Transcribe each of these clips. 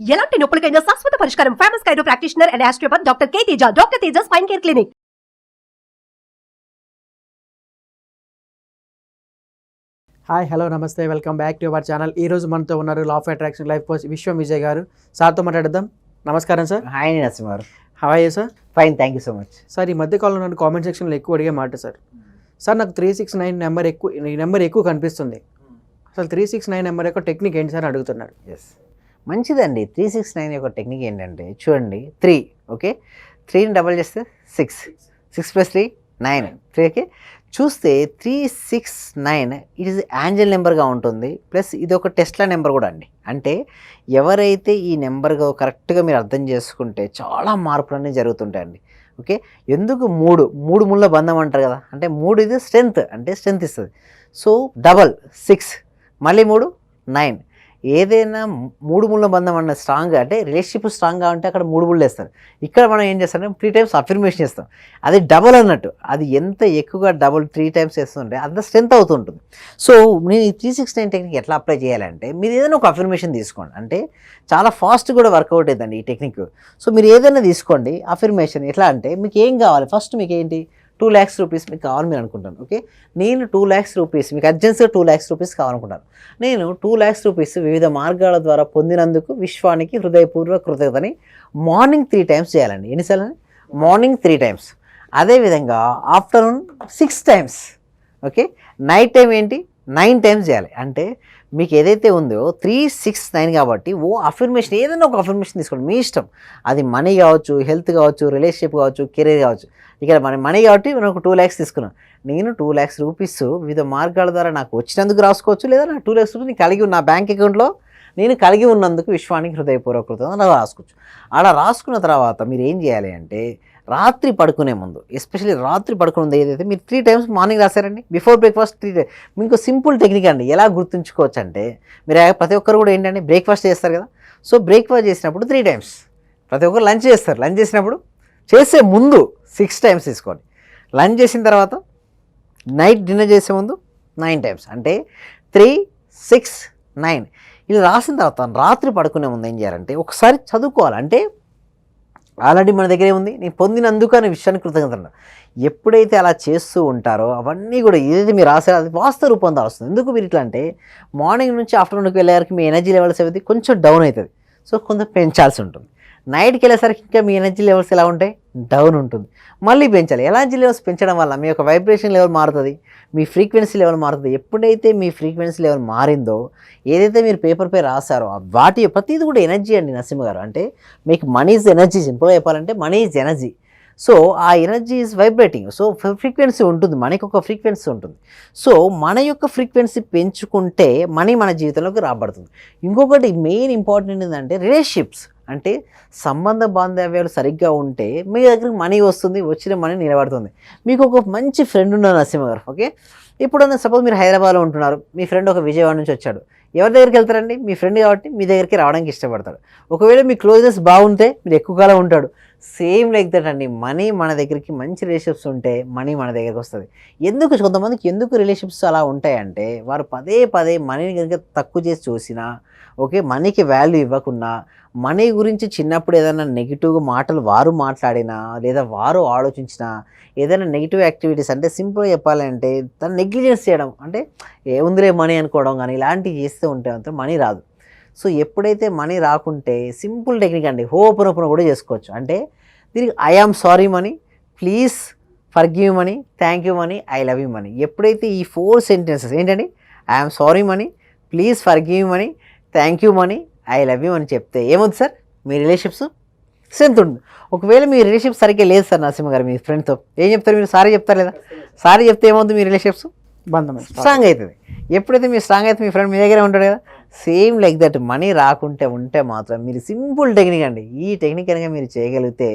ఎలాంటి నొప్పులకైనా శాశ్వత పరిష్కారం. Famous chiro practitioner and ఆస్ట్రోపర్ doctor K Teja doctor Teja spine care clinic hi hello నమస్తే welcome back to our channel ఈ రోజు మనతో ఉన్నారు law of attraction life coach Vishwam Vijay గారు. సార్తో మాట్లాడదాం నమస్కారం సార్ హాయ్ నరసింహ గారు. Hi sir fine thank you so much sir ఈ మధ్య కాలంలో నన్ను కామెంట్ సెక్షన్లో ఎక్కువ అడిగే మాట సార్ సార్ నాకు త్రీ సిక్స్ నైన్ నెంబర్ ఎక్కువ ఈ నెంబర్ ఎక్కువ కనిపిస్తుంది. అసలు త్రీ సిక్స్ నైన్ నెంబర్ యొక్క టెక్నిక్ ఏంటి సార్ అని అడుగుతున్నారు ఎస్ మంచిదండి. త్రీ సిక్స్ నైన్ యొక్క టెక్నిక్ ఏంటంటే చూడండి త్రీ ఓకే? త్రీని డబల్ చేస్తే six. Six plus three nine. Three okay? చూస్తే three six nine it is angel నెంబర్గా ఉంటుంది. ప్లస్ ఇది ఒక టెస్ట్లా నెంబర్ కూడా అండి. అంటే ఎవరైతే ఈ నెంబర్గా కరెక్ట్గా మీరు అర్థం చేసుకుంటే చాలా మార్పులు అనేవి జరుగుతుంటాయండి. ఓకే? ఎందుకు మూడు? మూడు ముళ్ళ బంధం అంటారు కదా? అంటే మూడు ఇది స్ట్రెంత్ అంటే స్ట్రెంత్ ఇస్తుంది. So double six. మళ్ళీ మూడు నైన్. ఏదైనా మూడు ముళ్ళ బంధం అన్న స్ట్రాంగ్ అంటే రిలేషన్షిప్ స్ట్రాంగ్గా ఉంటే అక్కడ మూడు ముళ్ళు వేస్తారు. ఇక్కడ మనం ఏం చేస్తామంటే త్రీ టైమ్స్ అఫర్మేషన్ చేస్తాం. అది డబల్ అన్నట్టు. అది ఎంత ఎక్కువగా డబుల్ త్రీ టైమ్స్ వేస్తుంటే అంత స్ట్రెంత్ అవుతుంటుంది సో నేను ఈ త్రీ సిక్స్ నైన్ టెక్నిక్ ఎట్లా అప్లై చేయాలంటే మీరు ఏదైనా ఒక అఫర్మేషన్ తీసుకోండి. అంటే చాలా ఫాస్ట్ కూడా వర్కౌట్ అవుతుందండి ఈ టెక్నిక్ సో మీరు ఏదైనా తీసుకోండి. అఫర్మేషన్ ఎట్లా అంటే మీకు ఏం కావాలి? ఫస్ట్ మీకు ఏంటి? టూ ల్యాక్స్ రూపీస్ మీకు కావాలి మీరు అనుకుంటాను ఓకే నేను టూ ల్యాక్స్ రూపీస్ మీకు అర్జెన్సీగా టూ ల్యాక్స్ రూపీస్ కావాలనుకుంటాను. నేను టూ ల్యాక్స్ రూపీస్ వివిధ మార్గాల ద్వారా పొందినందుకు విశ్వానికి హృదయపూర్వక కృతజ్ఞతని మార్నింగ్ త్రీ టైమ్స్ చేయాలండి. ఎన్నిసార్లు? మార్నింగ్ త్రీ టైమ్స్ అదేవిధంగా afternoon six times okay night time ఏంటి? నైన్ టైమ్స్ చేయాలి. అంటే మీకు ఏదైతే ఉందో త్రీ సిక్స్ నైన్ కాబట్టి ఓ అఫర్మేషన్ ఏదైనా ఒక అఫర్మేషన్ తీసుకోండి. మీ ఇష్టం. అది మనీ కావచ్చు హెల్త్ కావచ్చు రిలేషన్షిప్ కావచ్చు కెరీర్ కావచ్చు. ఇక్కడ మన మనీ కాబట్టి మనం ఒక టూ ల్యాక్స్ తీసుకున్నాం. నేను టూ ల్యాక్స్ రూపీస్ వివిధ మార్గాల ద్వారా నాకు వచ్చినందుకు రాసుకోవచ్చు లేదా నా టూ ల్యాక్స్ రూపీస్ నేను కలిగి ఉన్న నా బ్యాంక్ అకౌంట్లో నేను కలిగి ఉన్నందుకు విశ్వానికి హృదయపూర్వకృతం అలా రాసుకోవచ్చు. అలా రాసుకున్న తర్వాత మీరు ఏం చేయాలి అంటే రాత్రి పడుకునే ముందు ఎస్పెషల్లీ రాత్రి పడుకునే ముందు ఏదైతే మీరు త్రీ టైమ్స్ మార్నింగ్ రాశారండి బిఫోర్ బ్రేక్ఫాస్ట్ త్రీ టైమ్స్ మీకు సింపుల్ టెక్నిక్ అండి. ఎలా గుర్తుంచుకోవచ్చు అంటే మీరు ప్రతి ఒక్కరు కూడా ఏంటంటే బ్రేక్ఫాస్ట్ చేస్తారు కదా సో బ్రేక్ఫాస్ట్ చేసినప్పుడు త్రీ టైమ్స్ ప్రతి ఒక్కరు లంచ్ చేస్తారు. లంచ్ చేసినప్పుడు చేసే ముందు సిక్స్ టైమ్స్ తీసుకోండి. లంచ్ చేసిన తర్వాత నైట్ డిన్నర్ చేసే ముందు నైన్ టైమ్స్ అంటే త్రీ సిక్స్ నైన్ ఇది రాసిన తర్వాత రాత్రి పడుకునే ముందు ఏం చేయాలంటే ఒకసారి చదువుకోవాలి. అంటే ఆల్రెడీ మన దగ్గరే ఉంది. నేను పొందినందుకు అనే విషయాన్ని కృతజ్ఞత ఎప్పుడైతే అలా చేస్తూ ఉంటారో అవన్నీ కూడా ఏదైతే మీరు రాసారో అది వాస్తవ రూపం వస్తుంది. ఎందుకు మీరు ఇట్లా అంటే మార్నింగ్ నుంచి ఆఫ్టర్నూన్కి వెళ్ళేసరికి మీ ఎనర్జీ లెవెల్స్ అనేది కొంచెం డౌన్ అవుతుంది. సో కొంచెం పెంచాల్సి ఉంటుంది. నైట్కి వెళ్ళేసరికి ఇంకా మీ ఎనర్జీ లెవెల్స్ ఎలా ఉంటాయి? డౌన్ ఉంటుంది. మళ్ళీ పెంచాలి. ఎనర్జీ లెవెల్స్ పెంచడం వల్ల మీ యొక్క వైబ్రేషన్ లెవెల్ మారుతుంది మీ ఫ్రీక్వెన్సీ లెవెల్ మారుతుంది. ఎప్పుడైతే మీ ఫ్రీక్వెన్సీ లెవెల్ మారిందో ఏదైతే మీరు పేపర్పై రాశారో వాటి ప్రతిది కూడా ఎనర్జీ అండి నరసింహ గారు. అంటే మీకు మనీ ఈజ్ ఎనర్జీ సింపుల్గా చెప్పాలంటే మనీ ఈజ్ ఎనర్జీ. సో ఆ energy is vibrating. So frequency ఉంటుంది. మనకి ఒక ఫ్రీక్వెన్సీ ఉంటుంది. సో మన యొక్క ఫ్రీక్వెన్సీ పెంచుకుంటే మనీ మన జీవితంలోకి రాబడుతుంది. ఇంకొకటి మెయిన్ ఇంపార్టెంట్ ఏంటంటే రిలేషన్షిప్స్. అంటే సంబంధ బాంధవ్యాలు సరిగ్గా ఉంటే మీ దగ్గరికి మనీ వస్తుంది వచ్చిన మనీ నిలబడుతుంది. మీకు ఒక మంచి ఫ్రెండ్ ఉన్నారు నరసింహ గారు ఓకే? ఇప్పుడు సపోజ్ మీరు హైదరాబాద్లో ఉంటున్నారు మీ ఫ్రెండ్ ఒక విజయవాడ నుంచి వచ్చాడు. ఎవరి దగ్గరికి వెళ్తారండి? మీ ఫ్రెండ్ కాబట్టి మీ దగ్గరికి రావడానికి ఇష్టపడతాడు. ఒకవేళ మీ క్లోజెస్ బాగుంటే మీరు ఎక్కువ కాలం ఉంటాడు. సేమ్ లైక్ దట్ అండి. మనీ మన దగ్గరికి మంచి రిలేషన్షిప్స్ ఉంటే మనీ మన దగ్గరికి వస్తుంది. ఎందుకు కొంతమందికి ఎందుకు రిలేషన్షిప్స్ అలా ఉంటాయంటే వారు పదే పదే మనీని కనుక తక్కువ చేసి చూసినా ఓకే మనీకి వాల్యూ ఇవ్వకున్నా మనీ గురించి చిన్నప్పుడు ఏదైనా నెగిటివ్గా మాటలు వారు మాట్లాడినా లేదా వారు ఆలోచించినా ఏదైనా నెగిటివ్ యాక్టివిటీస్ అంటే సింపుల్గా చెప్పాలంటే తను నెగ్లిజెన్స్ చేయడం అంటే ఏముందిలే మనీ అనుకోవడం కానీ ఇలాంటివి చేస్తూ ఉంటే మాత్రం మనీ రాదు. సో ఎప్పుడైతే మనీ రాకుంటే సింపుల్ టెక్నిక్ అండి ఓపెన్ ఓపెన్ కూడా చేసుకోవచ్చు. అంటే దీనికి I am sorry money please forgive money thank you money I love you money ఎప్పుడైతే ఈ ఫోర్ సెంటెన్సెస్ ఏంటండి? I'm sorry money please forgive money thank you money I love you అని చెప్తే ఏమవుతుంది సార్? మీ రిలేషన్షిప్స్ స్ట్రెంత్ ఉంటుంది. ఒకవేళ మీ relationship సరిగ్గా లేదు సార్ నరసింహ గారు మీ ఫ్రెండ్తో ఏం చెప్తారు మీరు? సారీ చెప్తారు లేదా? సారీ చెప్తే ఏమవుతుంది మీ రిలేషన్షిప్స్ బంధం స్ట్రాంగ్ అవుతుంది. ఎప్పుడైతే మీరు స్ట్రాంగ్ అయితే మీ ఫ్రెండ్ మీ దగ్గరే ఉంటాడు కదా సేమ్ లైక్ దట్ మనీ రాకుంటే ఉంటే మాత్రం మీరు సింపుల్ టెక్నిక్ అండి. ఈ టెక్నిక్ కనుక మీరు చేయగలిగితే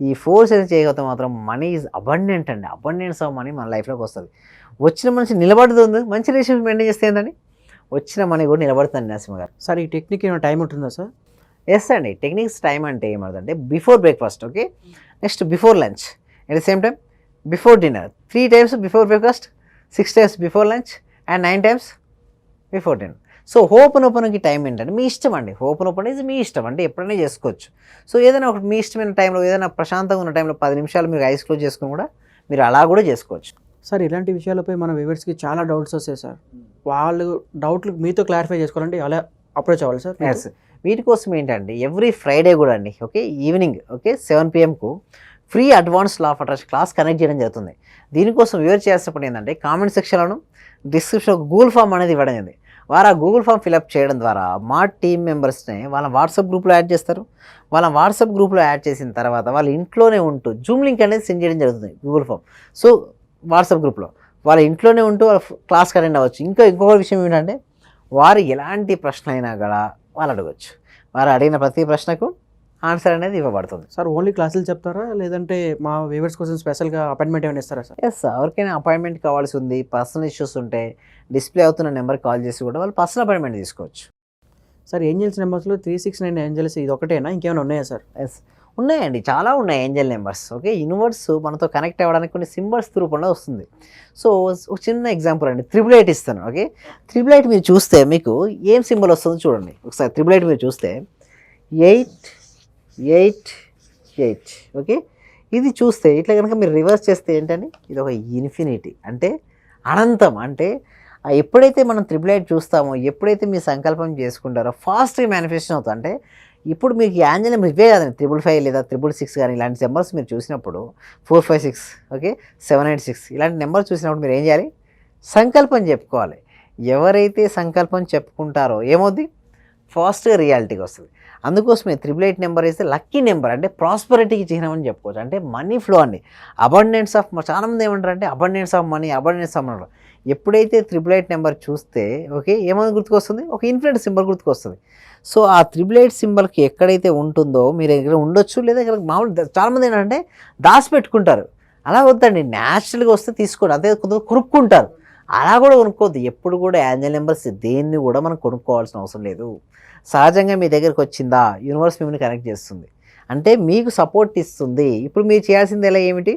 ఈ ఫోర్స్ అయితే చేయగలిగితే మాత్రం మనీ ఈజ్ అబండెంట్ అండి. అబండెన్స్ ఆఫ్ మనీ మన లైఫ్లోకి వస్తుంది. వచ్చిన మనిషి నిలబడుతుంది. మంచి రిలేషన్షిప్ మెయింటైన్ చేస్తే ఏంటండి? వచ్చిన మనీ కూడా నిలబడుతుంది నరసింహ గారు. సార్ ఈ టెక్నిక్ ఏమైనా టైం ఉంటుందా సార్? ఎస్ అండి. టెక్నిక్స్ టైం అంటే ఏమవుతుందంటే before breakfast okay? Next before lunch. At the same time before dinner. Three times before breakfast six times before lunch and nine times before dinner. So open ఓపెన్కి time ఏంటంటే మీ ఇష్టం అండి. Open open is మీ ఇష్టం అంటే ఎప్పుడైనా చేసుకోవచ్చు. So ఏదైనా ఒకటి మీ ఇష్టమైన టైంలో ఏదైనా ప్రశాంతంగా ఉన్న టైంలో పది నిమిషాలు మీరు ఐస్ క్లోజ్ చేసుకుని కూడా మీరు అలా కూడా చేసుకోవచ్చు. సార్ ఇలాంటి విషయాలపై మన వ్యూవర్స్కి చాలా డౌట్స్ వస్తాయి సార్. వాళ్ళు డౌట్లు మీతో క్లారిఫై చేసుకోవాలంటే అలా అప్రోచ్ అవ్వాలి సార్ ఎస్ వీటి కోసం ఏంటంటే ఎవ్రీ ఫ్రైడే కూడా అండి okay? Evening okay? Seven పిఎంకు free advance law of attraction class connect చేయడం జరుగుతుంది. దీనికోసం వివర్ చేయాల్సినప్పుడు ఏంటంటే కామెంట్ సెక్షన్లోను డిస్క్రిప్షన్ ఒక గూగుల్ ఫామ్ అనేది ఇవ్వడం జరిగింది. వారు ఆ గూగుల్ ఫామ్ ఫిలప్ చేయడం ద్వారా మా టీమ్ మెంబర్స్ని వాళ్ళ వాట్సాప్ గ్రూప్లో యాడ్ చేస్తారు. వాళ్ళ వాట్సాప్ గ్రూప్లో యాడ్ చేసిన తర్వాత వాళ్ళ ఇంట్లోనే ఉంటూ జూమ్ లింక్ అనేది సెండ్ చేయడం జరుగుతుంది గూగుల్ ఫామ్ సో వాట్సాప్ గ్రూప్లో వాళ్ళ ఇంట్లోనే ఉంటూ వాళ్ళ క్లాస్కి అటెండ్ అవ్వచ్చు. ఇంకా ఇంకొక విషయం ఏంటంటే వారు ఎలాంటి ప్రశ్న అయినా కూడా వాళ్ళు అడగచ్చు. వారు అడిగిన ప్రతి ప్రశ్నకు ఆన్సర్ అనేది ఇవ్వబడుతుంది. సార్ ఓన్లీ క్లాసులు చెప్తారా? లేదంటే మా వ్యూవర్స్ కోసం స్పెషల్గా అపాయింట్మెంట్ ఏమైనా ఇస్తారా సార్? ఎస్ ఎవరికైనా అపాయింట్మెంట్ కావాల్సి ఉంది పర్సనల్ ఇష్యూస్ ఉంటే డిస్ప్లే అవుతున్న నెంబర్ కాల్ చేసి కూడా వాళ్ళు పర్సనల్ అపాయింట్మెంట్ తీసుకోవచ్చు. సార్ ఏంజల్స్ నెంబర్స్లో త్రీ సిక్స్ నైన్ ఏంజల్స్ ఇది ఒకటేనా? ఇంకేమైనా ఉన్నాయా సార్? ఎస్ ఉన్నాయండి. చాలా ఉన్నాయి ఏంజల్ నెంబర్స్. ఓకే? యూనివర్స్ మనతో కనెక్ట్ అవ్వడానికి కొన్ని సింబల్స్ రూపంలో వస్తుంది. సో ఒక చిన్న ఎగ్జాంపుల్ అండి. త్రిబుల్ ఎయిట్ ఇస్తాను ఓకే? త్రిబుల్ ఎయిట్ మీరు చూస్తే మీకు ఏం సింబల్ వస్తుందో చూడండి. ఒకసారి త్రిబుల్ ఎయిట్ మీరు చూస్తే ఎయిట్ ఎయిట్ ఎయిట్ ఓకే? ఇది చూస్తే ఇట్లా కనుక మీరు రివర్స్ చేస్తే ఏంటని? ఇది ఒక ఇన్ఫినిటీ. అంటే అనంతం. అంటే ఎప్పుడైతే మనం త్రిబుల్ ఎయిట్ చూస్తామో ఎప్పుడైతే మీ సంకల్పం చేసుకుంటారో ఫాస్ట్గా మేనిఫెస్టేషన్ అవుతుంది అంటే ఇప్పుడు మీకు యాంజల్ ఇవే కాదండి. త్రిబుల్ ఫైవ్ లేదా త్రిబుల్ సిక్స్ కానీ ఇలాంటి నెంబర్స్ మీరు చూసినప్పుడు four five six okay? Seven eight six ఇలాంటి నెంబర్ చూసినప్పుడు మీరు ఏం చేయాలి? సంకల్పం చెప్పుకోవాలి. ఎవరైతే సంకల్పం చెప్పుకుంటారో ఏమవుద్ది? ఫాస్ట్గా రియాలిటీకి వస్తుంది. అందుకోసమే త్రిబుల్ ఎయిట్ నెంబర్ ఇస్తే లక్కీ నెంబర్ అంటే ప్రాస్పరిటీకి చిహ్నం అని చెప్పుకోవచ్చు. అంటే మనీ ఫ్లో అండి. అబండెన్స్ ఆఫ్ చాలామంది ఏమంటారు అంటే abundance of money abundance of money ఎప్పుడైతే త్రిబుల్ ఎయిట్ నెంబర్ చూస్తే ఓకే ఏమైనా గుర్తుకొస్తుంది? ఒక ఇన్ఫినిట్ సింబల్ గుర్తుకొస్తుంది. సో ఆ త్రిబుల్ ఎయిట్ సింబల్కి ఎక్కడైతే ఉంటుందో మీరు దగ్గర ఉండొచ్చు లేదా ఇక్కడ మామూలు చాలామంది ఏంటంటే దాచిపెట్టుకుంటారు. అలా వద్దండి. న్యాచురల్గా వస్తే తీసుకోండి. అదే కొంత కొరుక్కుంటారు అలా కూడా కొనుక్కోవద్దు. ఎప్పుడు కూడా యాంజల్ నెంబర్స్ దేన్ని కూడా మనం కొనుక్కోవాల్సిన అవసరం లేదు. సహజంగా మీ దగ్గరికి వచ్చిందా? యూనివర్స్ మిమ్మల్ని కనెక్ట్ చేస్తుంది. అంటే మీకు సపోర్ట్ ఇస్తుంది. ఇప్పుడు మీరు చేయాల్సింది ఎలా ఏమిటి?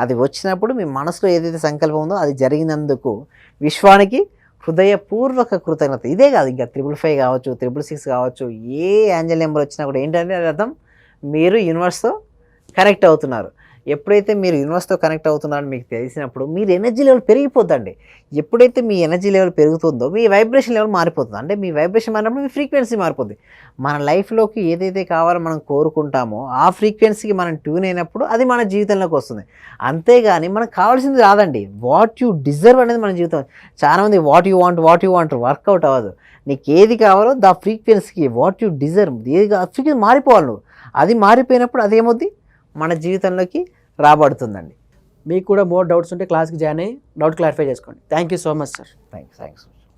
అది వచ్చినప్పుడు మీ మనసులో ఏదైతే సంకల్పం ఉందో అది జరిగినందుకు విశ్వానికి హృదయపూర్వక కృతజ్ఞత. ఇదే కాదు ఇంకా త్రిబుల్ ఫైవ్ కావచ్చు త్రిబుల్ సిక్స్ కావచ్చు ఏ యాంజల్ నెంబర్ వచ్చినా కూడా ఏంటంటే అది అర్థం? మీరు యూనివర్స్తో కనెక్ట్ అవుతున్నారు. ఎప్పుడైతే మీరు యూనివర్స్తో కనెక్ట్ అవుతున్నారని మీకు తెలిసినప్పుడు మీరు ఎనర్జీ లెవెల్ పెరిగిపోద్దండి. ఎప్పుడైతే మీ ఎనర్జీ లెవెల్ పెరుగుతుందో మీ వైబ్రేషన్ లెవెల్ మారిపోతుంది. అంటే మీ వైబ్రేషన్ మారినప్పుడు మీ ఫ్రీక్వెన్సీ మారిపోతుంది మన లైఫ్లోకి ఏదైతే కావాలో మనం కోరుకుంటామో ఆ ఫ్రీక్వెన్సీకి మనం ట్యూన్ అయినప్పుడు అది మన జీవితంలోకి వస్తుంది. అంతేగాని మనకు కావాల్సింది రాదండి. వాట్ యు డిజర్వ్ అనేది మన జీవితం. చాలామంది what you want what you want work out అవ్వదు. నీకు ఏది కావాలో దా ఫ్రీక్వెన్సీకి వాట్ యు డిజర్వ్ ఏది ఫ్రీక్వెన్సీ మారిపోవాలి నువ్వు. అది మారిపోయినప్పుడు అదేమవుద్ది మన జీవితంలోకి రాబడుతుందండి. మీకు కూడా మోర్ డౌట్స్ ఉంటే క్లాస్కి జాయిన్ అయ్యి డౌట్ క్లారిఫై చేసుకోండి. Thank you so much sir thanks thanks